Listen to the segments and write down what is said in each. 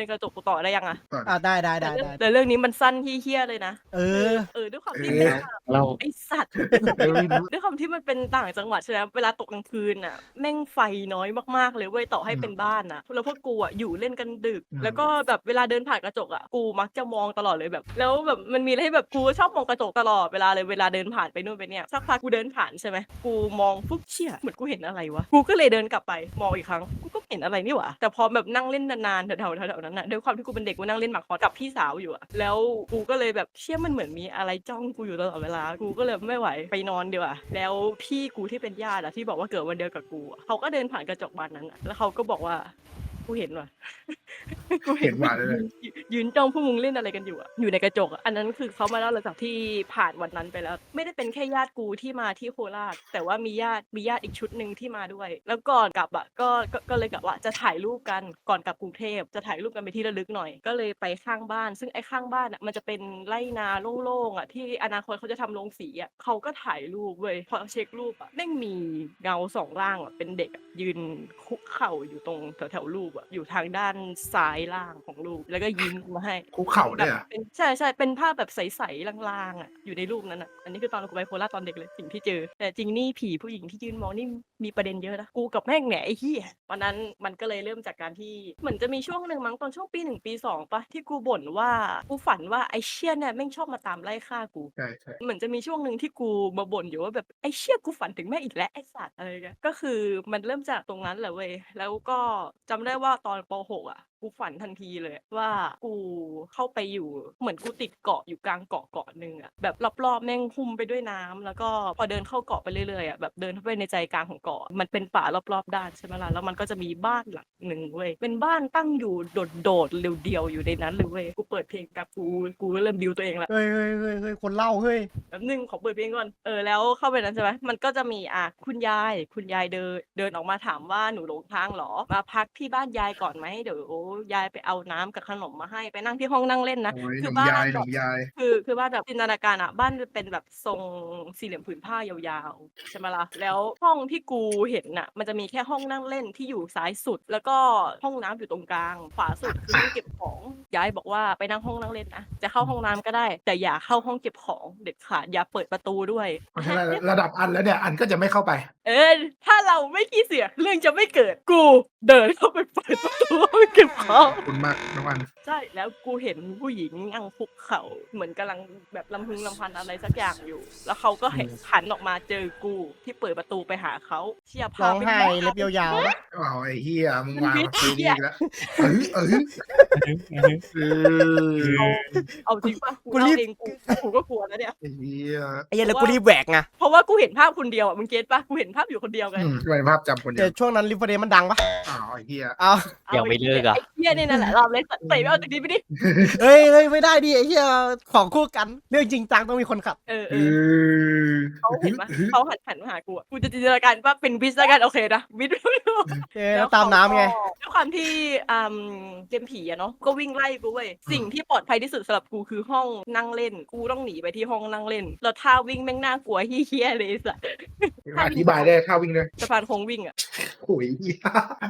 เล่นกระจกกูต่อได้ยังอะอ่าได้ได้แต่ได้เรื่องได้แต่เรื่องนี้มันสั้นที่เฮี้ยเลยนะ เออ เออด้วยความที่เออเป็นแบบเราไอสัตว์ด้วยความที่มันเป็นต่างจังหวัดใช่ไหมเวลาตกกลางคืนอะ แม่งไฟน้อยมากๆเลยเว้ยต่อให้เป็นบ้านอะแล้วพวกกูอะอยู่เล่นกันดึกอืมแล้วก็แบบเวลาเดินผ่านกระจกอะกูมักจะมองตลอดเลยแบบ แล้วแบบมันมีอะไรให้แบบกูชอบมองกระจกตลอดเวลาเลยเวลาเดินผ่านไปนู่นไปเนี่ยสักพักกูเดินผ่านใช่ไหมกูมองปุ๊บเชี่ยเหมือนกูเห็นอะไรวะกูก็เลยเดินกลับไปมองอีกครั้งกูก็เห็นอะไรนี่หว่าแต่พอแบบนั่งเล่นนานๆแถวๆแถวๆนั้นอะด้วยความที่กูเป็นเด็กกูนั่งเล่นหมากฮอตกับพี่สาวอยู่อะแล้วกูก็เลยแบบเชี่ยมันเหมือนมีอะไรจ้องกูอยู่ตลอดเวลา กูก็เลยไม่ไหวไปนอนดีกว่าแล้วพี่กูที่เป็นญาติอะที่บอกว่าเกิดวันเดียวกับกูอะเขาก็เดินผ่านกระจกบานนั้นอะแล้วเขาก็บอกว่ากูเห็นว่ะ กูเห็นว่ะเลยยืนยืนจ้องพวกมึงเล่นอะไรกันอยู่อะอยู่ในกระจกอะอันนั้นคือเขามาเล่าหลังจากที่ผ่านวันนั้นไปแล้ว ไม่ได้เป็นแค่ญาติกูที่มาที่โคราช แต่ว่ามีญาติมีญาติอีกชุดหนึ่งที่มาด้วย แล้วก่อนกลับอะก็ก็ก็เลยกลับว่าจะถ่ายรูปกันก่อนกลับกรุงเทพจะถ่ายรูปกันไปนที่ระลึกหน่อย ก็เลยไปข้างบ้าน ซึ่งไอ้ข้างบ้านอะมันจะเป็นไร่นาโล่งๆอะที่อนาคตเขาจะทำโรงสีอะเขาก็ถ่ายรูปเว้ยพอเช็ครูปอะแม่งมีเงาสองร่างอะเป็นเด็กอะยืนคุกเข่าอยู่ตรงแถวๆรูปอะอยู่ทางด้านซ้ายล่างของรูปแล้วก็ยิ้มมาให้คุกเข่าแบด้วบยเหรอะเป็นใช่ใช่เป็นภาพแบบใสๆลางๆอะอยู่ในรูปนั้นอะอันนี้คือตอนกูไปโคราชตอนเด็กเลยสิ่งที่เจอ แต่จริงนี่ผีผู้หญิงที่ยืนมองนี่มีประเด็นเยอะนะกูกับแม่งแหนไอ้เหี้ยวันนั้นมันก็เลยเริ่มจากการที่เหมือนจะมีช่วงหนึ่งมั้งตอนช่วงปีหนึ่งปีสองปะที่กูบ่นว่ากูฝันว่าไอ้เชี่ยเนี่ยแม่งชอบมาตามไล่ฆ่ากู ใช่ใช่เหมือนจะมีช่วงหนึ่งที่กูมาบ่นอยู่ว่าแบบไอ้เชี่ยกูฝันถึงแม่อีกแล้วไอ้สัตว์อะไรเงี้ยก็คือมันเริ่มจากตรงนั้นแหละเว้ยแล้วก็จำได้ว่าตอนป .6 อะ กูฝันทันทีเลยว่ากูเข้าไปอยู่เหมือนกูติดเกาะอยู่กลางเกาะเกาะหนึ่งอะแบบรอบๆแม่งหุ้มไปด้วยน้ำแล้วก็พอเดินเข้าเกาะไปเรื่อยๆอะแบบเดินเข้าไปในใจกลางของเกาะมันเป็นป่ารอบๆด้านใช่ไหมล่ะแล้วมันก็จะมีบ้านหลังหนึ่งเว้ยเป็นบ้านตั้งอยู่โดดๆเดียวๆอยู่ในนั้นเลยเว้ยกูเปิดเพลงกับกูกูเริ่มบิวตัวเองละเฮ้ยเฮ้ยเฮ้ยเฮ้ยคนเล่าเฮ้ยแป๊บนึงขอเปิดเพลงก่อนเออแล้วเข้าไปนั้นใช่ไหมมันก็จะมีอะคุณยายคุณยายเดินเดินออกมาถามว่าหนูหลงทางเหรอมาพักที่บ้านยายก่อนไหมเดี๋ยวยายไปเอาน้ำกับขนมมาให้ไปนั่งที่ห้องนั่งเล่นนะ โอ้ยหคืนุ่มบ้านยายหแบนุ่บ มยาย คือคือบ้านแบบจินตนาการอะบ้านเป็นแบบทรงสี่เหลี่ยมผืนผ้ายาวๆใช่ไหมล่ะแล้วห้องที่กูเห็นน่ะ มันจะมีแค่ห้องนั่งเล่นที่อยู่ซ้ายสุด แล้วก็ห้องน้ำอยู่ตรงกลางขวาสุดคือห้องเก็บของยายบอกว่าไปนั่งห้องนั่งเล่นนะจะเข้าห้องน้ำก็ได้ แต่อย่าเข้าห้องเก็บของเด็ดขาดอย่าเปิดประตูด้วย เพราะฉะนั้นระดับอันแล้วเนี่ยอันก็จะไม่เข้าไป เออถ้าเราไม่ขี้เสียเรื่องจะไม่เกิดกูเดินเข้าไปเปิดประตูห้องเก็บของขอบคุณมากน้องอันใช่แล้วกูเห็นผู้หญิงนั่งคุกเข่าเหมือนกำลังแบบลำพึงลำพันอะไรสักอย่างอยู่ แล้วเขาก็เห็นหันออกมาเจอกูที่เปิดประตูไปหาเขาเชียร์ร้พาองไปไห้บ้านเล็บยาวๆนะอ้าวไอ้เฮียมึงมันวางวิมาธีคุยดีอะอีกแล้วเออเออเออเอาเอาจริงปะกูเล่าเองกูกูก็กลัวนะเนี่ยไอ้เฮียไอ้เหี้ยแล้วกูรีบแหวกไงเพราะว่ากูเห็นภาพคนเดียวอะมึงเก็ตปะกูเห็นภาพอยู่คนเดียวไงอืมทำไมภาพจำคนเดีแต่ยวช่วงนั้นริฟเฟอร์เดย์มันดังปะอ้าวไอ้เฮียอ้าวยังไม่เลิกอะไอ้ เหี้ยนี่นั่นแหละรอบเลยใส่ไม่เอาจากนี้ไปดิเฮ้ยเฮ้ยไม่ได้ดิไอ้เหี้ยของคู่กัน เรื่องจริงจังต้องมีคนขัดเออเอเอออเขาเห็นปะเขาหันหันมาหากูอะกูจะจินตนาการว่าเป็นวิสแล้วกันโอเคนะวิสเออแล้วตามน้ำไง ด้วยความที่อ่าเกมผีอะเนาะก็วิ่งไล่กูเว้ยสิ่งที่ปลอดภัยที่สุดสำหรับกูคือห้องนั่งเล่น กูต้องหนีไปที่ห้องนั่งเล่นแล้วท่าวิ่งแม่งน่ากลัวเฮี้ยๆเลยไอ้สัสอธิบายได้ท่าวิ่งเลยสะพานโค้งวิ่งอะโอ้ยเฮีย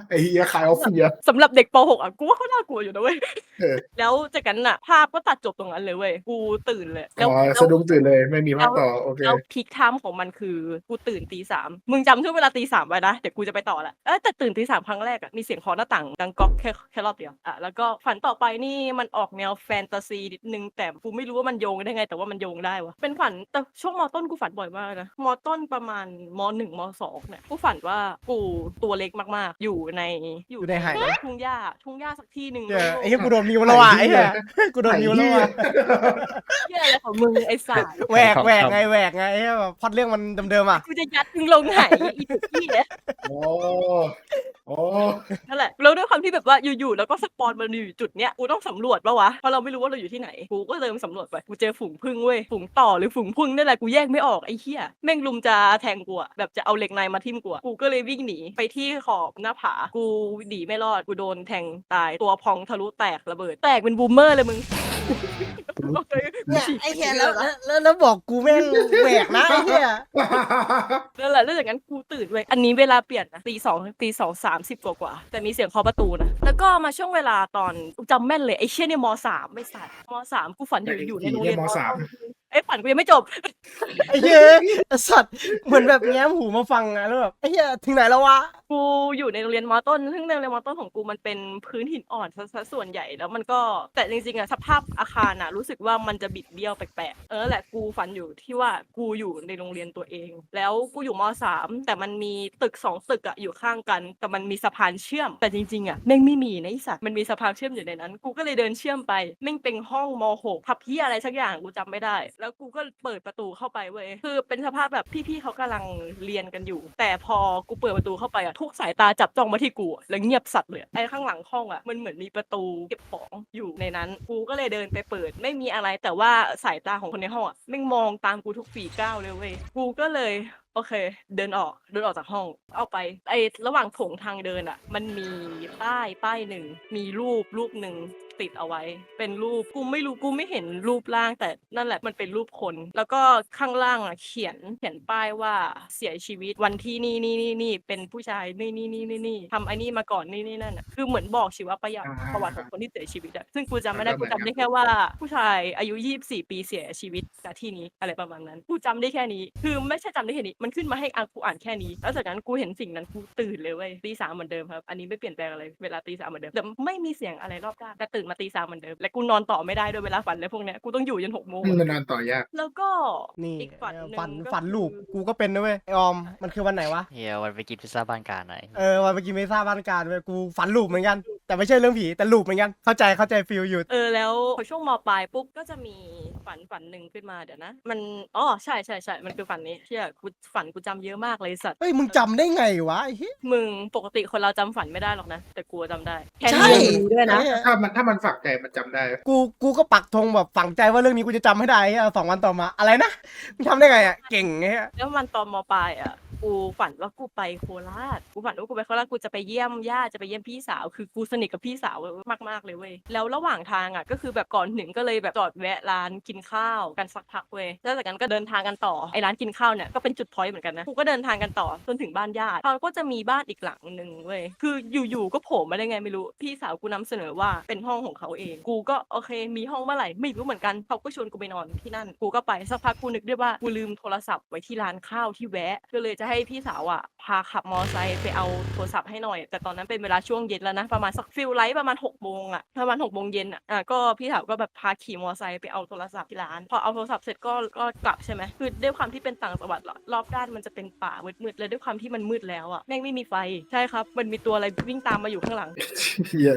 ไอ้เฮียขายออฟเฟียสำหรับเด็กป .6 อะกูว่าเขาน่ากลัวอยู่นะเว้ย เออแล้วจากนั้นอะภาพก็ตัดจบตรงนั้นเลยเว้ย กูตื่นเลย แล้วอ๋อแล้วสะดุ้งตื่นเลย ไม่มีภาพต่อโอเคแล้วพีคไทม์ของมันคือ กูตื่นตีสามมึงจำช่วงเวลาตีสามไว้นะ เดี๋ยวกูจะไปต่อละ เออแต่ตื่นตีสามครั้งแรกอะมีเสียงเคอหน้าต่างดังก๊อกแค่แค่รอบเดียว อะ แล้วก็ฝันต่อไปนี่มันออกแนวแฟนตาซีนิดนึง แต่กูไม่รู้ว่ามันโยงได้ไง แต่ว่ามันโยงได้วะเป็นฝัน แต่ช่วงมต้นกูฝันบ่อยมากนะมต้นประมาณมหนึ่งมสองเนี่ย กูฝันว่ากูตัวเล็กมากๆ อยู่ใน อยู่ในไหายทุ่งหญ้าทุ่งหญ้าสักที่หนึ่งเดี๋ยวไอ้เหี้ยกูโดนมิวแล้วว่ะไอ้เหี้ยกูโดนมิวแล้วว่ะเหี้ยอะไรของมึงไอ้สัสแหวกแหวกไงแหวกไงไอ้เหี้ยแบบพล็อดเรื่องมันเดิมๆอะกูจะยัดมึงลงไหนอีพี่เนี่ยโอ้โอ้นั่นแหละแล้วด้วยความที่แบบว่าอยู่ๆแล้วก็สปอนมันอยู่จุดเนี้ยกูต้องสำรวจปะวะเพราะเราไม่รู้ว่าเราอยู่ที่ไหนกูก็เดินสำรวจไปกูเจอฝูงพึ่งเว้ยฝูงต่อหรือฝูงพึ่งนี่แหละกูแยกไม่ออกไอ้เหี้ยแม่งลุมจะแทงกูอะแบบจะเอาเหล็กในมาทิ่มกูอะกูก็เลยวิ่งหนีไปที่ขอบหน้าผากูหนีไม่รอดกูโดนแทงตาย ตัวพองทะลุแตกระเบิด แตกเป็นบูมเมอร์เลยมึงโอเคกูเนี่ยฉีกไอ้เหี้ยแล้วแล้วแล้วแล้วบอกกูแม่งแหวกนะไอ้เหี้ยนั่นแหละแล้วจากนั้นกูตื่นเว้ยอันนี้เวลาเปลี่ยนนะตีสองตีสองสามสิบกว่ากว่าๆแต่มีเสียงเคาะประตูนะ แล้วก็มาช่วงเวลาตอนกูจำแม่นเลยไอ้เชี่ยเนี่ยมสามไม่สัตว์มสามกูฝันอยู่อยู่ในโรงเรียนมสาม ไอ้ยฝันกูยังไม่จบ ไอ้เหี้ยไอ้สัตว์เหมือนแบบแง้มหูมาฟังอะแล้วแบบไอ้เหี้ยถึงไหนแล้ววะ กูอยู่ในโรงเรียนมอต้น ซึ่งในโรงเรียนมอต้นของกูมันเป็นพื้นหินอ่อนซะซะส่วนใหญ่ แล้วมันก็แต่จริงๆอะสภาพอาคารอะรู้สึกว่ามันจะบิดเบี้ยวแปลกๆ เออแหละกูฝันอยู่ที่ว่ากูอยู่ในโรงเรียนตัวเอง แล้วกูอยู่มสามแต่มันมีตึกสองตึกอะอยู่ข้างกัน แต่มันมีสะพานเชื่อม แต่จริงๆอะแม่งไม่มีนะไอสัตว์ มันมีสะพานเชื่อมอยู่ในนั้น กูก็เลยเดินเชื่อมไป แม่งเป็นห้องมหกทับพี่อะไรสักอย่างกูจำไม่ได้ แล้วกูก็เปิดประตูเข้าไปเว้ย คือเป็นสภาพแบบพี่ๆเขากำลังเรียนกันอยู่ แต่พอกูเปิดประตูเข้าไปอะทุกสายตาจับจ้องมาที่กูอะแล้วเงียบสัตว์เลยไอ้ข้างหลังห้องอะมันเหมือนมีประตูเก็บของอยู่ในนั้น กูก็เลยเดินไปเปิด ไม่มีอะไรแต่ว่าสายตาของคนในห้องอะแม่งมองตามกูทุกฝีก้าวเลยเว้ยกูก็เลยโอเค เดินออกเดินออกจากห้อง เอาไปไอ้ระหว่างโถงทางเดินอะ มันมีป้ายป้ายหนึ่งมีรูปรูปหนึ่ง ติดเอาไว้ เป็นรูปกูไม่รู้กูไม่เห็นรูปร่าง แต่นั่นแหละมันเป็นรูปคน แล้วก็ข้างล่างอะเขียนเขียนป้ายว่าเสียชีวิตวันที่นี่นี่นี่นี่เป็นผู้ชายนี่นี่นี่นี่นี่ทำไอ้นี่มาก่อนนี่นี่นั่นอะคือเหมือนบอกชีวประวัติอ่าประวัติของคนที่เสียชีวิตอะซึ่งกูจำไม่ได้ก็เหมืกูอนจำได้แค่ว่า ผู้ชายอายุ 24 ปีเสียชีวิตจากที่นี้อะไรประมาณนั้นกูจำได้แค่นี้ คือไม่ใช่จำได้แค่นี้มันขึ้นมาให้อะกูอ่านแค่นี้ แล้วจากนั้นกูเห็นสิ่งนั้นกูตื่นเลยเว้ยตีสามเหมือนเดิมครับอันนี้ไม่เปลี่ยนแปลงอะไรเวลาตีสามเหมือนเดิมแต่ไม่มีเสียงอะไรรอบด้านแต่ตื่นมาตีสามเหมือนเดิม และกูนอนต่อไม่ได้ด้วยเวลาฝันเลยพวกเนี้ย กูต้องอยู่ยันหกโมงมันนอนต่อยาก แล้วก็นี่อีกฝันหนึ่งฝันก็ฝันคือลูกกูก็เป็นนะเว้ยไอออมมันคือวันไหนวะ เฮียวันไปกินพิซซ่าบ้านการหน่อยเออวันไปกินเมซ่าบ้านการเว้ยกูฝันลูกเหมือนกัน แต่ไม่ใช่เรื่องผีแต่ลูกเหมือนกันเข้าใจเข้าใจฟิลอยู่ เออแล้วพอช่วงมปลายปุ๊บก็จะมีฝันฝันหนึ่งขึ้นมาเดี๋ยวนะ มันอ๋อใช่ใช่ใช่มันคือฝันนี้เชี่ยกูฝันกูจำเยอะมากเลยสัตว์เฮ้ยมึงจำได้ไงวะไอ้เหี้ย มึงปกติคนเราจำฝันไม่ได้หรอกนะ แต่กูจำได้แค่ใช่ นี้ยังรู้ด้วยนะไอ้เหี้ยถ้ามันถ้ามันฝักใจมันจำได้กูกูก็ปักธงแบบฝังใจว่าเรื่องนี้กูจะจำให้ได้ไอ้เหี้ยสองวันต่อมาอะไรนะมึงทำได้ไงอะเก่งไงฮะแล้วมันตอนมปลายอะ กูฝันว่ากูไปโคราชกูฝันว่ากูไปโคราชกูจะไปเยี่ยมญาจะไปเยี่ยมพี่สาว คือกูสนิทกับพี่สาวมากๆเลยเว้ยแล้วระหว่างทางอะก็คือแบบก่อนถึงก็เลยแบบจอดแวะร้านกินข้าวกันสักพักเว้ยแล้วจากนั้นก็เดินทางกันต่อไอ้ร้านกินข้าวเนี่ยก็เป็นจุดพอยต์เหมือนกันนะกูก็เดินทางกันต่อจนถึงบ้านญาติเขาก็จะมีบ้านอีกหลังหนึ่งเว้ยคืออยู่ๆก็โผล่มาได้ไงไม่รู้พี่สาวกูนำเสนอว่าเป็นห้องของเขาเอง กูก็โอเค มีห้องเมื่อไหร่ไม่รู้เหมือนกันเขาก็ชวนกูไปนอนที่นั่น กูก็ไปสักพักกูนึกได้ว่ากูลืมโทรศัพท์ไว้ที่ร้านข้าวที่แวะก็เลยจะให้พี่สาวอะพาขับมอไซค์ไปเอาโทรศัพท์ให้หน่อย แต่ตอนนั้นเป็นเวลาช่วงเย็นแล้วนะ ประมาณสักฟิลไลท์ประมาณ6กโมงอะประมาณ6กโมงเย็นอะอะก็พี่สาวก็แบบพาขี่มอไซค์ไปเอาโทรศัพท์ที่ร้าน พอเอาโทรศัพท์เสร็จก็ก็กลับใช่ไหมคือด้วยความที่เป็นต่างจังหวัดรอบด้านมันจะเป็นป่ามืดๆเลยด้วยความที่มันมืดแล้วอะแม่งไม่มีไฟใช่ครับ มันมีตัวอะไรวิ่งตามมาอยู่ข้างหลัง เยอะ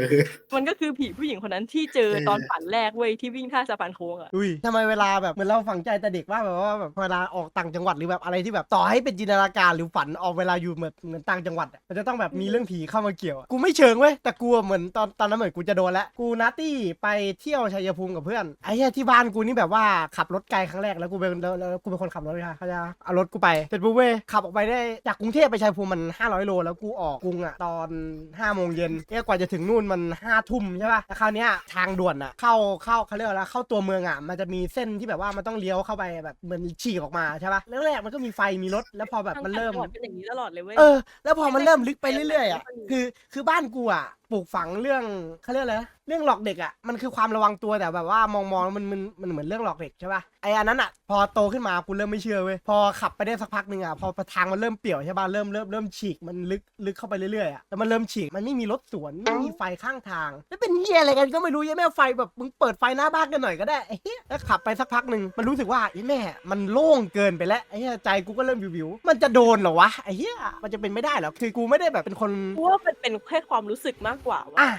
มันก็คือผีผู้หญิงคนนั้นที่เจอตอนฝันแรกเว้ยที่วิ่งท่าสะพานโค้งอะอุ้ยทำไมเวลาแบบเหมือนเราฝังใจแต่เด็กว่าแบบว่าแบบเวลาออกต่างจังหวัดหรือแบบอะไรที่แบบต่อให้เป็นจินตนาการหรือฝันออกเวลาอยู่เหมือนเหมือนต่างจังหวัดอะมันจะต้องแบบมีเรื่องผีเข้ามาเกี่ยวอะกูไม่เชิงเว้ยแต่กูอะเหมือนตอนตอนนั้นเหมือนกูจะโดนแล้วกูนัตตี้ไปเที่ยวชัยภูมิกับเพื่อนไอ้เหี้ยที่บ้านกูนี่แบบว่าขับรถไกลครั้งแรกแล้วกูเป็นแล้วแล้วกูเป็นคนขับรถค่ะเขาจะเอารถกูไปเสร็จปุ๊บเว้ยขับออกไปได้จากกรุงเทพไปชัยภูมิมัน 500 โล แล้วกูออกกรุงอะตอน5โมงเย็นเนี่ยกว่าจะถึงนู่นมัน5ทุ่มใช่ป่ะแล้วคราวเนี้ยทางด่วนอะเข้าเข้าเขาเรียกว่าอะไรเข้าตัวเมืองอะมันจะมีเส้นที่แบบว่ามันต้องเลี้ยวเข้าไปแบบเหมือนฉีกออกมาใช่ป่ะแรกมันก็มีไฟมีรถแล้วพอแบบมันเริ่มทางต่างจังหวัดเป็นอย่างนี้ตลอดเลยเว้ย เออ แล้วพอมันเริ่มลึกไปใช่เรื่อยๆอะใช่คือ คือบ้านกูอะ ปลูกฝังเรื่องเขาเรียกอะไรนะเรื่องหลอกเด็กอะมันคือความระวังตัวแต่แบบว่ามองมองๆแล้วมันมันมันเหมือนเรื่องหลอกเด็กใช่ป่ะไออันนั้นอะพอโตขึ้นมากูเริ่มไม่เชื่อเว้ยพอขับไปได้สักพักหนึ่งอะพอทางมันเริ่มเปี่ยวใช่ป่ะเริ่มเริ่มเริ่มฉีกมันลึกลึกเข้าไปเรื่อยๆอะแล้วมันเริ่มฉีกมันไม่มีรถสวนไม่มีไฟข้างทางแล้วเป็นเฮียอะไรกันก็ไม่รู้ยังแม่ไฟแบบมึงเปิดไฟหน้าบ้านกันหน่อยก็ได้ไอ้เหี้ยแล้วขับไปสักพักหนึ่งมันรู้สึกว่าไอ้แม่มันโล่งเกินไปแล้วไอ้เหี้ยใจกูก็เริ่มวิวๆมันจะโดนเหรอวะไอ้เหี้ยมันจะเป็นไม่ได้เหรอคือกูไม่ได้แบบเป็นคนกูว่ามันเป็นแค่ความรู้สึกมากกว่าว่าอะ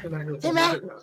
ใช่ไหม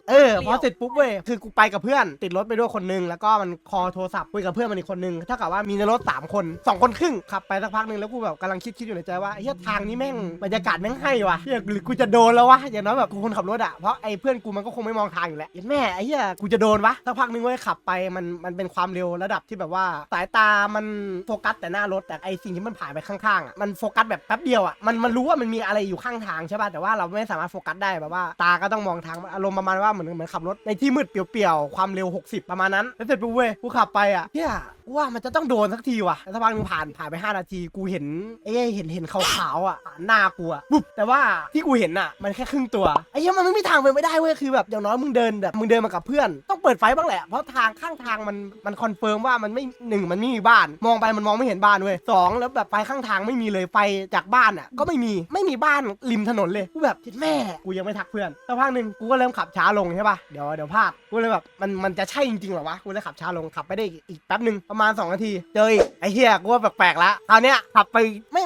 เออพอเสร็จปุ๊บเว้ยคือกูไปกับเพื่อนติดรถไปด้วยคนนึงแล้วก็มันคอโทรศัพท์คุยกับเพื่อนมันอีกคนนึงเท่ากับว่ามีในรถสามคนสองคนครึ่งขับไปสักพักหนึ่งแล้วกูแบบกำลังคิดคิดอยู่ในใจว่าเฮียทางนี้แม่งบรรยากาศแม่งให้ว่ะเฮียหรือกูจะโดนแล้ววะอย่างน้อยแบบกูคนขับรถอะเพราะไอ้เพื่อนกูมันก็คงไม่มองทางอยู่แล้วเหี้ยแม่ไอ้เฮียกูจะโดนวะสักพักหนึ่งเว้ยขับไปมันมันเป็นความเร็วระดับที่แบบว่า สายตามันโฟกัสแต่หน้ารถแต่ไอ้สิ่งที่มันผ่านไปข้างๆอะมันโฟกัสแบบแป๊บเดียวอะมันมันรู้ว่ามันมีอะไรอยู่ข้างทางใช่ป่ะแต่ว่าเราไม่สามารถโฟกัสได้แบบว่า ตาก็ต้องมองทางอารมณ์ประมาณว่าเหมือนเหมือนขับรถในที่มืดเปลี่ยวๆ ความเร็ว 60 ประมาณนั้น แล้วเสร็จปุ๊บเว้ย กูขับไปอะเฮียกูว่ามันจะต้องโดนสักทีว่ะแล้วสักพักหนึงผ่านผ่านไป 5 นาที กูเห็นไอ้เห็นเห็นขาวๆอะหน้ากูอะปุ๊บแต่ว่าที่กูเห็นอะมันแค่ครึ่งตัวไอ้เหี้ยมันไม่มีทางเป็นไม่ได้เว้ยคือแบบอย่างน้อยมึงเดินแบบมึงเดินมากับเพื่อน ต้องเปิดไฟบ้างแหละเพราะทางข้างทางมันมันคอนเฟิร์มว่ามันไม่หนึ่งมันไม่มีบ้าน มองไปมันมองไม่เห็นบ้านเว้ยสองแล้วแบบไฟข้างทางไม่มีเลยไฟจากบ้านอะก็ไม่มีไม่มีบ้านริมถนนเลยกูแบบแม่กูยังไม่ทักเพื่อนสักพักหนึ่งกูก็เริ่มขับช้าลงใช่ป่ะเดี๋ยวเดี๋ยวพลาดกูเลยแบบมันมันจะใช่จริงๆเหรอวะกูเลยขับช้าลงขับไปได้อีกแป๊บหนึ่งประมาณ2นาทีเจออีกไอ้เหี้ยกูว่าแปลกๆละคราวเนี้ยขับไปไม่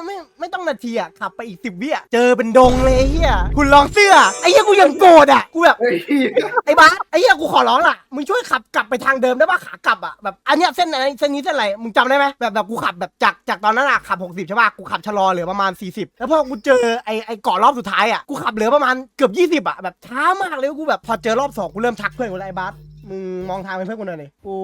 นาทีอะขับไปอีกสิบวิอะเจอเป็นดงเลยไอ้เหี้ยคุณลองเสื้อไอ้เหี้ยกูยังโกรธอะกูแบบ เฮ้ยไอ้บ้าสไอ้เหี้ยกูขอร้องล่ะ มึงช่วยขับกลับไปทางเดิมได้ป่ะขากลับอะแบบอันเนี้ยเส้นไหนเส้นนี้เส้นอะไรมึงจำได้ไหมแบบแบบกูขับแบบจากจากตอนนั้นอะขับ 60ใช่ป่ะกูขับชะลอเหลือประมาณ 40 แล้วพอกูเจอไอ้ไอ้เกาะรอบสุดท้ายอะกูขับเหลือประมาณเกือบ 20อะแบบช้ามากเลยกูแบบพอเจอรอบสองกูเริ่มทักเพื่อนกูแล้วไอ้บ้าส มึงมองทางเป็นเพื่อนกูหน่อยดิกู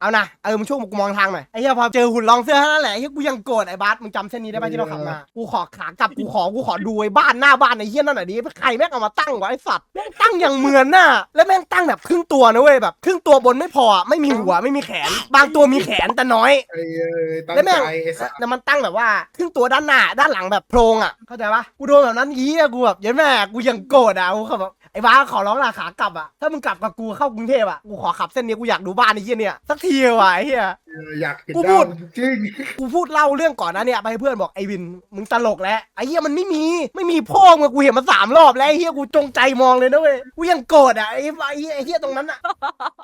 เอานะเออมึงช่วยกูมองทางหน่อยไอ้เหี้ยพอเจอหุ่นรองเสื้อเท่านั้นแหละไอ้เหี้ยกูยังโกรธไอ้บ้าสมึงจำเส้นนี้ได้ป่ะที่เราขับมากูขอขากลับกูขอกูขอดูไอ้บ้านหน้าบ้านไอ้เหี้ยนั่นหน่อยดิใครแม่งเอามาตั้งวะไอ้สัตว์แม่งตั้งอย่างเหมือนน่ะแล้วแม่งตั้งแบบครึ่งตัวนะเว้ยแบบครึ่งตัวบนไม่พออะไม่มีหัวไม่มีแขน บางตัวมีแขนแต่น้อย ไอ้เอ้ยตั้งแล้วแม่ง ใจไอ้สัสแล้วมันตั้งแบบว่าครึ่งตัวด้านหน้าด้านหลังแบบโพรงอะเข้าใจปะกูโดนแบบนั้นยี่อะกูแบบเยันแม่กูยังโกรธอะกูขับแบบ ไอ้บ้าขอร้องล่ะขากลับอะถ้ามึงกลับกับกูเข้ากรุงเทพอะกูขอขับเส้นนี้กูอยากดูบ้านไอ้เหี้ยเนี่ยสักทีว่ะไอ้เหี้ย อออยากเห็นกูพูดาวดจริง กูพูดเล่าเรื่องก่อนนะเนี่ยไปให้เพื่อนบอกไอ้วินมึงตลกแล้วไอ้เหี้ยมันไม่มีไม่มีพ่อมึงกูเห็นมาสามรอบแล้วไอ้เหี้ยกูจงใจมองเลยนะเว้ยกูยังโกรธอะไอ้ไอ้เหี้ยไอ้เหี้ยตรงนั้นอะ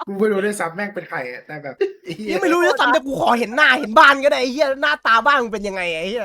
กูไม่รู้ด้วยซ้ำแม่งเป็นใครอะแต่แบบไอ้เหี้ยยังไม่รู้จะทำแต่กูขอเห็นหน้าเห็นบ้านก็ได้ไอ้เหี้ยหน้าตาบ้านมึงเป็นยังไงไอ้เหี้ย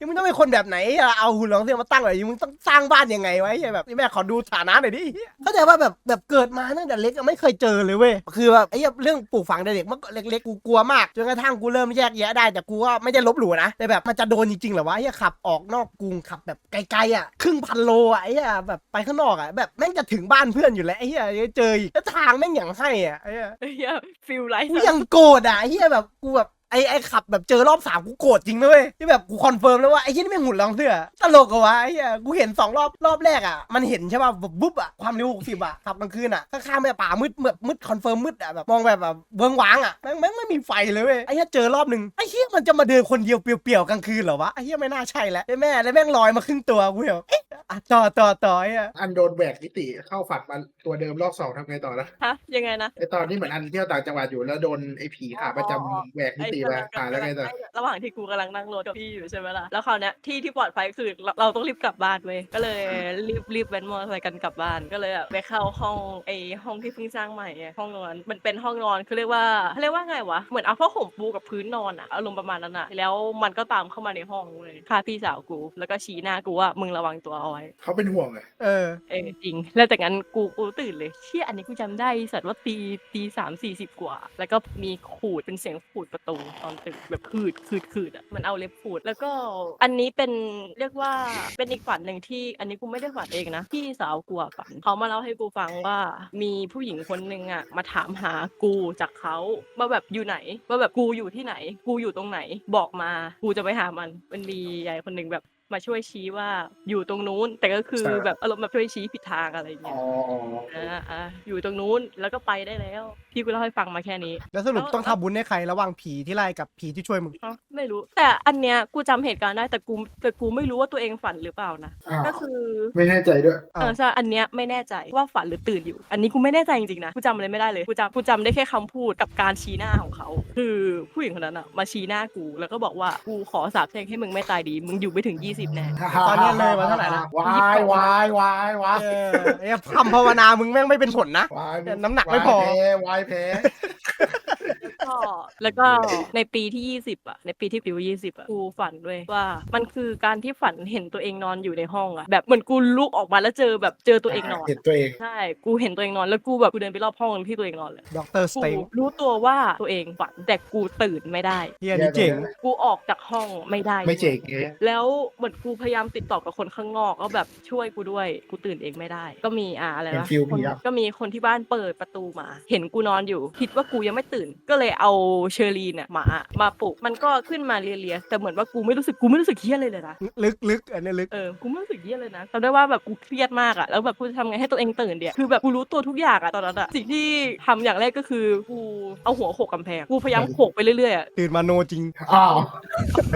ยังมึงต้องเป็นคนแบบไหนอะเอาหุ่นรองเสื้อมาตั้งไว้มึงต้องสร้างบ้านยังไงไวะไอ้เหี้ยแบบนี่แม่ขอดูฐานะหน่อยดิเข้าใจว่าแบบแบบเกิดมาตั้งแต่เล็กอะไม่เคยเจอเลยเว้ยคือแบบไอ้เหี้ยเรื่องปลูกฝังแต่เด็กเมื่อเล็กๆกูกลัวมากจนกระทั่งกูเริ่มแยกแยะได้ แต่กูก็ไม่ได้ลบหลู่นะแต่แบบมันจะโดนจริงๆเหรอวะไอ้เหี้ยขับออกนอกกรุงขับแบบไกลๆอะครึ่งพันโลอะไอ้เหี้ยแบบไปข้างนอกอะแบบแม่งจะถึงบ้านเพื่อนอยู่แล้วไอ้เหี้ยเจออีกแล้วทางแม่งอย่างให้อะไอ้เหี้ยไอ้เหี้ยฟิลไลท์กูยังโกรธอะไอ้เฮียแบบกูแบบ ไอ้ไอ้ขับแบบเจอรอบสามกูโกรธจริงนะเว้ยที่แบบกูคอนเฟิร์มแล้วว่าไอ้เฮียนี่ไม่งหุ่นรองเสื้อตลกอะวะไอ้เฮียกูเห็นสองรอบรอบแรกอะมันเห็นใช่ป่ะแบบบุ๊บอะความเร็วหกสิบอะขับกลางคืนอะข้างๆไม่ป่ามืดแบบมืดคอนเฟิร์มมืดอะแบบมองแบบแบบเวิงว้างอะแม่งแม่งไม่มีไฟเลยเว้ยไอ้เฮียเจอรอบหนึ่งไอ้เฮียมันจะมาเดินคนเดียวเปลี่ยวๆกลางคืนเหรอวะไอ้เฮียไม่น่าใช่แล้วไอ้แม่แล้วแม่งลอยมาครึ่งตัวกูแบบเอ๊ะอะต่อต่อต่อไอ้เหี้ยอันโดนแหวกนิติเข้าฝันมาตัวเดิมรอบสองทำไงต่อนะฮะยังไงนะไอตอนที่เหมือนอันเที่ยวต่างจังหวัดอยู่แล้วโดนไอผีขาประจำแหวกนิติมาอ่าแล้วไงต่ออ้ระหว่างที่กูกำลังนั่งรถกับพี่อยู่ใช่ไหมล่ะ แล้วคราวเนี้ยที่ที่ปลอดภัยคือเราเราต้องรีบกลับบ้านเว้ย ก็เลยรีบรีบแว้นมอเตอร์ไซค์กันกลับบ้าน ก็เลยแบบไปเข้าห้องไอห้องที่เพิ่งสร้างใหม่อะห้องนอน มันเป็นห้องนอนคือเรียกว่าเขาเรียกว่าไงวะ เหมือนเอาผ้าห่มปูกับพื้นนอนอะอารมณ์ประมาณนั้นอะแล้วมันก็ตามเข้ามาในห้องเลยฆ่าพี่สาวกู แล้วก็ชี้หน้ากูว่ามึงระวังตัวเอาไว้ เขาเป็นห่วงอะเออ เออจริง แล้วจากนั้นกูกูตื่นเลยเชี่ยอันนี้กูจำได้สัตว์ว่าตีตีสามสี่สิบกว่า แล้วก็มีขูดเป็นเสียงขูดประตูตอนตึกแบบขืดขืดขืดอะมันเอาเล็บขูด แล้วก็อันนี้เป็นเรียกว่าเป็นอีกฝันหนึ่งที่ อันนี้กูไม่ได้ฝันเองนะพี่สาวกูอะฝันเขามาเล่าให้กูฟังว่า มีผู้หญิงคนหนึ่งอะมาถามหากูจากเขาว่าแบบอยู่ไหนว่าแบบกูอยู่ที่ไหน กูอยู่ตรงไหน บอกมา กูจะไปหามันมันมียายคนหนึ่งแบบ มาช่วยชี้ว่าอยู่ตรงนู้น แต่ก็คือแบบอารมณ์แบบช่วยชี้ผิดทางอะไรอย่างอ๋เงี้อยอ่าอ่าอยู่ตรงนู้นแล้วก็ไปได้แล้ว พี่กูเล่าให้ฟังมาแค่นี้ แล้วสรุปต้องทำบุญให้ใครระหว่างผีที่ไล่กับผีที่ช่วยมึงอ๋อไม่รู้ แต่อันเนี้ยกูจำเหตุการณ์ได้แต่กูแต่กูไม่รู้ว่าตัวเองฝันหรือเปล่านะอ้าวก็คือไม่แน่ใจด้วยอ้าวเออใช่อันเนี้ยไม่แน่ใจว่าฝันหรือตื่นอยู่ อันนี้กูไม่แน่ใจจริงๆนะกูจำอะไรไม่ได้เลยกูจำกูจำได้แค่คำพูดกับการชี้หน้าของเขา คือผู้หญิงคนนั้นอะมาชี้หน้ากูแล้วก็บอกว่ากูขอสาบแช่งให้มึงไม่ตายดีมึงอยู่ไม่ถึง20แน่ตอนเนี้ยเลยมาเท่าไหร่ละวายวายวายวายเออไอ้คำภาวนามึงแม่งไม่เป็นผลนะ วายน้ำหนักไม่พอวายแพ้วายแพ้ก็ แล้วก็ในปีที่ 20 อะ ในปีที่ปิว20 อะ กูฝันด้วยว่า มันคือการที่ฝันเห็นตัวเองนอนอยู่ในห้องอะ แบบเหมือนกูลุกออกมาแล้วเจอแบบเจอตัวเองนอน เห็นตัวเองใช่ กูเห็นตัวเองนอนแล้วกูแบบกูเดินไปรอบห้องที่ตัวเองนอนเลยด็อกเตอร์สกูเต็งรู้ตัวว่าตัวเองฝันแต่กูตื่นไม่ได้ เฮียนี่เจ๋ง กูออกจากห้องไม่ได้ ไม่เจ๋งเองแล้วเหมือนกูพยายามติดต่อกับคนข้างนอกก็แบบช่วยกูด้วย กูตื่นเองไม่ได้ ก็มีอ่าอะไรเป็นวะฟิลคนผีอะ ก็มีคนที่บ้านเปิดประตูมา เห็นกูนอนอยู่ คิดว่ากูยังไม่ตื่น ก็เลยเอาเชอรีนเนี่ยหมามาปลุกมันก็ขึ้นมาเลียๆแต่เหมือนว่ากูไม่รู้สึกกูไม่รู้สึกเครียดเลยเลยนะลึกลึกอันนี้ลึกเออกูไม่รู้สึกเยี่ยเลยนะจำได้ว่าแบบกูเครียดมากอะแล้วแบบกูจะทำไงให้ตัวเองตื่นเดียคือแบบกูรู้ตัวทุกอย่างอะตอนนั้นอะสิ่งที่ทำอย่างแรกก็คือกูเอาหัวโขกกำแพงกูพยายามโขกไปเรื่อยๆอะตื่นมาโนจริงอ้าว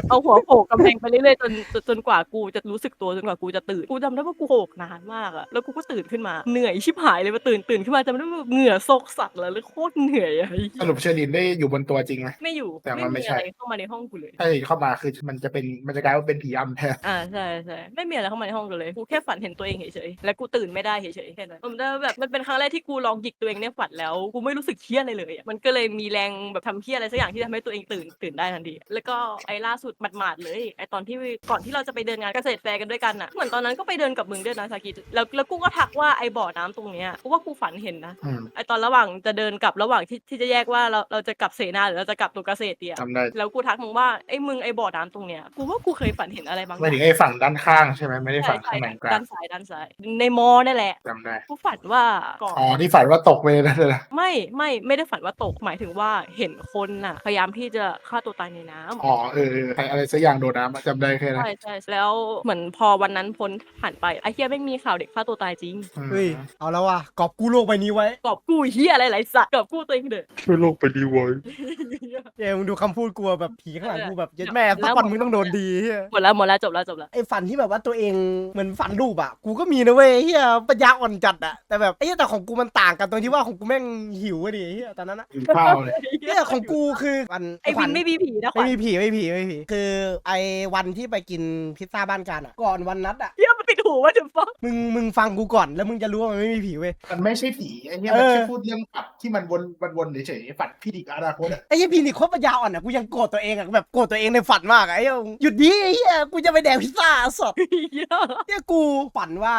เอาหัวโขกกำแพงไปเรื่อยๆจนจนจนกว่ากูจะรู้สึกตัวจนกว่ากูจะตื่นกูจำได้ว่ากูโขกนานมากอะแล้วกูก็ตื่นขึ้นมาเหนื่อยชิบหายเลยมาตื่นตื่นขึ้นมาจำได้ว่าเหงื่อซกสัตว์แล้วแล้วโคตรเหนื่อยอะสรุปเชอรินได้อยู่บนตัวจริงไหมไม่อยู่แต่มันไม่ใช่ อะไรเข้ามาในห้องกูเลย ถ้าเห็นเข้ามาคือมันจะเป็นมันจะกลายว่าเป็นผีอำแทนอ่าใช่ใช่ไม่มีอะไรเข้ามาในห้องกันเลย กูแค่ฝันเห็นตัวเองเฉยๆและกูตื่นไม่ได้เฉยๆแค่นั้นผมได้แบบมันเป็นครั้งแรกที่กูลองหยิกตัวเองในฝันแล้วกูไม่รู้สึกเครียดอะไรเลยอะมันก็เลยมีแรงแบบทำเครียดอะไรสักอย่างที่ทำให้ตัวเองตื่นตื่นได้ทันทีแล้วก็ไอ้ล่าสุดหมาดๆเลยไอ้ตอนที่ก่อนที่เราจะไปเดินงานเกษตรแฟร์กันด้วยกันอะเหมือนตอนนั้นก็ไปเดินกับมึงด้วยนะสากิแล้วแล้วกูก็ทักว่าไอ้บ่อน้ำตรงเนี้ยกูว่ากูฝันเห็นนะ อืม ไอ้ตอนระหว่างจะเดินกลับระหว่างที่ที่จะแยกว่าเราเราจะกลับเสนาหรือเราจะกลับตัวเกษตรเดียจำได้แล้วกูทักมึงว่าไอ้มึงไอ้บ่อน้ำตรงเนี้ยกูว่ากูเคยฝันเห็นอะไรบางอไม่ย่างถึงไอ้ฝั่งด้านข้างใช่ไหมไม่ได้ใช่ฝั่งใช่ข้างในกลาด้างนซ้ายด้านซ้ายในมอนั่นแหละจำได้กูฝันว่าก่อน อ๋อที่ฝันว่าตกไปนั่นเลยนะไม่ไม่ไม่ได้ฝันว่าตกหมายถึงว่าเห็นคนน่ะ พยายามที่จะฆ่าตัวตายในน้ำอ๋อเออเออใครอะไรสักอย่างโดดน้ำอะจำได้แค่นั้นใช่ใช่แล้วเหมือนพอวันนั้นพ้นผ่านไปไอ้เฮียไม่งมีข่าวเด็กฆ่าตัวตายจริงอืมเฮ้ย เอาแล้วว่ะกอบกู้โลกใบนี้ไว้ กอบกู้เฮียอะไรหลายสัตว์กอบกู้ตัวเองเด้อช่วยโลกไปดีไว้เอ้ยมึงดูคำพูดกลัวแบบผีข้างหลังเออกูแบบเย็ดแม่แล้สักววันมึงต้องโดนดีเฮียหมดแล้วหมดแล้วจบแล้วจบแล้วไอ้ฝันที่แบบว่าตัวเองเหมือนฝันรูปอะกูก็มีนะเว้ยเฮียปัญญาอ่อนจัดอะแต่แบบไอ้เหี้ยแต่ของกูมันต่างกันตรงที่ว่าของกูแม่งหิวอะดิเฮียตอนนั้นอะกินข้าวเลยเฮียของกูคือวันไอ้วินไม่มีผีนะขไม่วัญมีผีไม่มีผีไม่มีผีคือไอ้วันที่ไปกินพิซซ่าบ้านกันอะก่อนวันนัดอะเฮียมันปิดหูว่าจะฟังมึงมึงฟังกูก่อนแล้วมึงจะรู้ว่ามันไม่มีผีเว้ย มันไม่ใช่ผีไอ้เนี่ยเอมันอแค่พูดเรื่องฝันที่มันวนมันวนเฉยๆฝันพี่ดิกอนาคตอะไอ้เหี้ยพีนี่โคตรปัญญาอ่อนอะกูยังโกรธตัวเองอะแบบโกรธตัวเองในฝันมากอะไอ้เหี้ยหยุดดิไอ้เหี้ยกูจะไปแดกพิซซ่าสดเฮียเนี่ยกูฝันว่า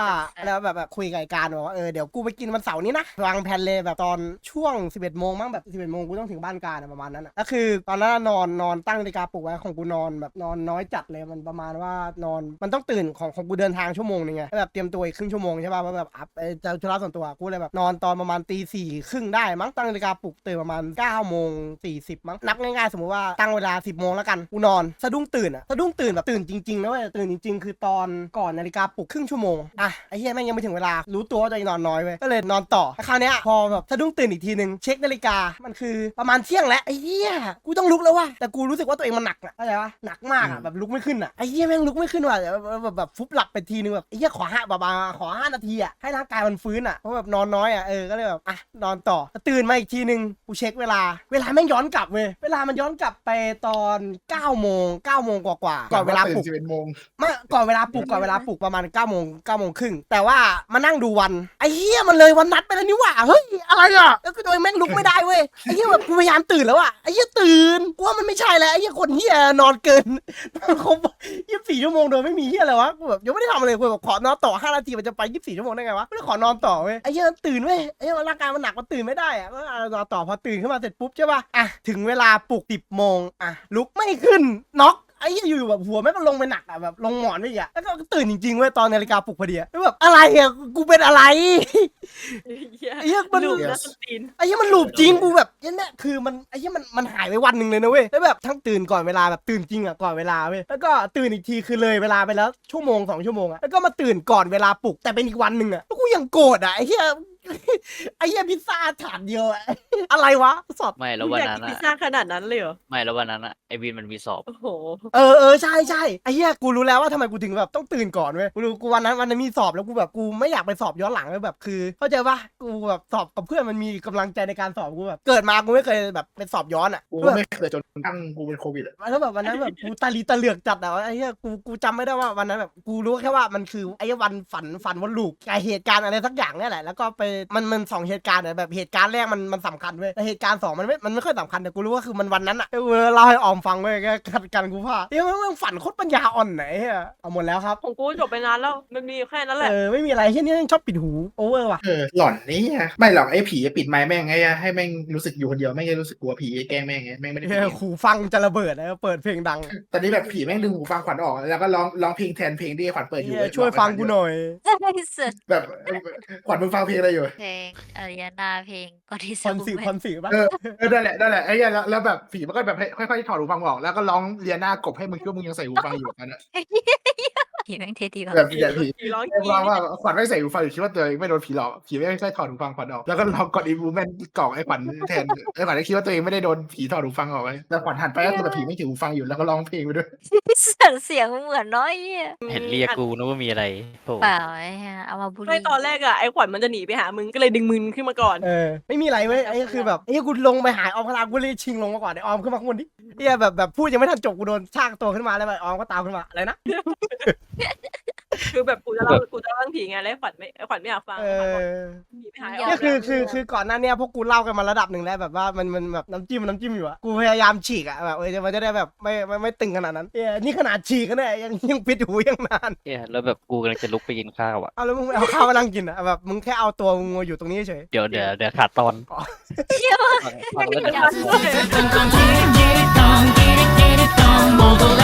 แล้วแบบแบบคุยกับไอ้การบอกว่าเออเดี๋ยวกูไปกินวันเสาร์นี้นะวางแผนเลยแบบตอนช่วง 11โมงมั้งแบบ11โมงกูต้องถึงบ้านการอะประมาณนั้นอะแล้วคือตอนนั้นอะนอนนอนตั้งนาฬิกาปลุกไว้ของกูนอนแบบนอนน้อยจัดเลยมันประมาณว่านอนมันต้องตื่นของของกูเดินทางชั่วโมงนึงไงแล้วแบบเตรียมตัวอีกครึ่งชั่วโมงใช่ป่ะว่าแบบอัพเอ่อจะธุระส่วนตัวกูเลยแบบนอนตอนประมาณตีสี่ครึ่งได้มั้งตั้งนาฬิกาปลุกตื่นประมาณ9โมง40มั้งนับง่ายๆสมมติว่าตั้งเวลา 10โมงแล้วกันกูนอนสะดุ้งตื่นอะสะดุ้งตื่นแบบตื่นจริงๆนะเว้ยตื่นจริงๆ คือตอนก่อนนาฬิกาปลุกครึ่งชั่วโมงอะไอ้เหี้ยแม่งยังไม่ถึงเวลารู้ตัวว่าตัวเองนอนน้อยเว้ยก็เลยนอนต่อแล้วคราวเนี้ยพอแบบสะดุ้งตื่นอีกทีนึงเช็คนาฬิกามันคือประมาณเที่ยงแล้วไอ้เหี้ยกูต้องลุกแล้วว่ะแต่กูรู้สึกว่าตัวเองมันหนักอะเข้าใจปะหนักมากอะแบบลุกไม่ขึ้นอะไอ้เหี้ยแม่งลุกไม่ขึ้นว่ะแบบแบบแบบฟุบหลับไปทีนึงแบบไอ้เหี้ยขอห้าบาขอห้านาทีอะให้ร่างกายมันฟื้นอะเพราะแบบนอนน้อยอะเออก็เลยแบบอะนอนต่อตื่นมาอีกทีนึงกูเช็คเวลาเวลาแม่งย้อนกลับเว้ยเวลามันย้อนกลับไปตอน9โมง9โมงกว่าๆก่อนเวลาปลุกสิบเอ็ดโมงไม่ก่อนเวลาปลุกก่อนเวลาปลุกประมาณ9ก้าโมงเก้าโมงครึ่งแต่ว่ามานั่งดูวันไอ้เหี้ยมันเลยวันนัดไปแล้วนี่หว่าเฮ้ยอะไรอะแล้วก็โดยแม่งลุกไม่ได้เว้ยไอ้เหี้ยแบบกูพยายามตื่นแล้วอะไอ้เหี้ยตื่นกูว่ามันไม่ใช่แล้วไอ้เหี้ยคนเหี้ยนอนเกินครบยี่สิบสี่ชั่วโมงโดยไม่มีเหี้ยอะไรวะกูแบบยังไม่ได้ทำอะไรกูแบบขอนอนต่อห้านาทีมันจะไปยี่สิบสี่ชั่วโมงได้ไงวะไม่ได้ขอนอนต่อเว้ยไอ้เหี้ยตื่นเว้ยไอ้เหี้ยร่างกายมันหนักมันตื่นไม่ได้อะก็อะนอนต่อพอตื่นขึ้นมาเสร็จปุ๊บใช่ป่ะอะถึงเวลาปลุกสิบโมงอะลุกไม่ขึ้นน็อกไอ้เหี้ยอยู่ๆแบบหัวแม่งก็ลงไปหนักอะแบบลงหมอนไปอีกอะแล้วก็ตื่นจริงๆเว้ยตอนนาฬิกาปลุกพอดีอะแล้วแบบอะไรอะกูเป็นอะไรเฮียไอ้เหี้ยมันลูกนะสตีนไอ้เหี้ยมันหลูบจริงกูแบบยันแม่คือมันไอ้เหี้ยมันมันหายไปวันหนึ่งเลยนะเว้ยแล้วแบบทั้งตื่นก่อนเวลาแบบตื่นจริงอะก่อนเวลาเว้ยแล้วก็ตื่นอีกทีคือเลยเวลาไปแล้วชั่วโมงสองชั่วโมงอะแล้วก็มาตื่นก่อนเวลาปลุกแต่เป็นอีกวันหนึ่งอะแล้วกูยังโกรธอะไอ้เหี้ย ไอ้เหี้ยพิซซ่าถาดเดียวอะอะไรวะสอบ ไม่แล้ววันอยากนั้นกินพิซอะซ่าขนาดนั้นเลยเหรอ ไม่แล้ววันนั้นอะไอวินมันมีสอบ โอ้โห เออเออใช่ใช่ไอ้เหี้ยกูรู้แล้วว่าทำไมกูถึงแบบต้องตื่นก่อนเว้ยกูรู้กูวันนั้นวันนั้นมีสอบแล้วกูแบบกูไม่อยากไปสอบย้อนหลังเลยแบบคือ เข้าใจปะกูแบบสอบกับเพื่อนมันมีกำลังใจในการสอบกูแบบเกิดมากูไม่เคยแบบเป็นสอบย้อนอะกูแบบไม่เคยจนตั้งกูเป็นโควิดอะแล้วแบบวันนั้นแบบกูตาลีตาเหลือกจัดอะไอ้เหี้ยกูกูจำไม่ได้ว่าวันนั้นแบบกูรู้แค่ว่ามันคือไอ้วันฝันฝันวันลูกกับเหตุการณ์อะไรสักอย่างเนี่ยแหละแล้วก็ไปมันมันสองเหตุการณ์อะแบบเหตุการณ์แรกมันมันสำคัญเว้ยแต่เหตุการณ์สองมันไม่มันไม่ค่อยสำคัญแต่กูรู้ว่าคือมันวันนั้นอะเออเล่าให้ออมฟังเว้ยแกขัดกันกูพลาดเฮ้ยมันมันฝันโคตรปัญญาอ่อนไหนอะเอาหมดแล้วครับของกูจบไปนานแล้วมันมีแค่นั้นแหละเออไม่มีอะไรแค่นี้ยังชอบปิดหูโอเวอร์ว่ะเออหล่อนนี่อะไม่หรอกไอ้ผีปิดไม้แม่งไงอะให้แม่งรู้สึกอยู่คนเดียวไม่งจะรู้สึกกลัวผีแกล้งแม่งไงแม่งไม่ได้เอปิดอเองหูฟังจะระเบิดนะเปิดเพลงดัง ตอนนี้แบบผีแม่งดึงหูฟังขวัญออก แล้วก็ร้องร้องเพลงแทนเพลงที่ขวัญเปิดอยู่เหี้ยช่วยฟังกูหน่อยใช่ สุดแบบขวัญมึงฟังเพลงอะไรอยู่ เพลงอารยานาเพลงก่อนที่คอนซิลพรสื่ะเออเออนั่นแหละนั่นแหละไอ้เหี้ยแล้วแล้วแบบฝีมันก็แบบให้ค่อยๆถอดหูฟังออกแล้วก็ร้องเรียหน้ากบให้มึงคิดว่ามึงยังใส่หูฟังอยู่แบบนั้นอะ ผีแม่งเทดีกว่าแบบอย่างผีผีร้องไอ้ว่าว่าขวัญไม่ใส่หูฟังอยู่คิดว่าตัวเองไม่โดนผีหลอกผีไม่ใช่ถอดหูฟังขวัญออกแล้วก็ลองกดอีบูแมนกล่องไอ้ขวัญแทนไอ้ขวัญก็คิดว่าตัวเองไม่ได้โดนผีถอดหูฟังออกไว้แต่ขวัญหันไปก็คือแบบผีไม่ถือหูฟังอยู่แล้วก็ร้องเพลงไปด้วยเสียงเสียงเหมือนน้อยเหี้ยเห็นเรียกกูนึกว่ามีอะไรโผล่เปล่าไอ้เหี้ยเอามาบูลไม่ลี่ตอนแรกอะไอ้ขวัญมันจะหนีไปหามึงก็เลยดึงมึงขึ้นมาก่อนเออไม่มีอะไรเว้ยไอ้คือแบบไอ้กูลงไปหาออมพลากูเลยชิงลงมาก่อนไอ้ออมขึ้นมาข้างบนดิเฮียแบบแบบพูดยังไม่ทันจบกูโดนชากตัวขึ้นมาแล้วแบบออมก็ตามขึ้นมาอะไรนะคือแบบกูจะเล่ากูจะเล่าเรื่องผีไงแล้วไอ้ขวัญไม่ไอ้ขวัญไม่อยากฟังเอไอ้ขวัญบอกอหนีไปหาไอ้เนี่ยคือมคือคือก่อนหน้าเนี้ยพวกกูเล่ากันมาระดับหนึ่งแล้วแบบว่ามันมันแบบน้ำจิ้มน้ำจิ้มอยู่อะกูพยายามฉีกอะแบบเออมันจะได้แบบไม่ไม่ไม่ตึงขนาดนั้นเออนี่ขนาดฉีกกันเนี่ยยังยังปิดหูยังนาน เนี่ยแล้วแบบกูกำลังจะลุกไปกินข้าวอะ เอาแล้วมึงไม่เอาข้าวมานั่งกินอะแบบมึงแค่เอาตัวมึงมาอยู่ตรงนี้เฉย เดี๋ยวเดี๋ยวเดี๋ยวขาดตอนอ๋อฟังแล้วเดี๋ยวขาดตอนอย่า tongue, get it, get it, tongue, get it, get it, tongue. 모두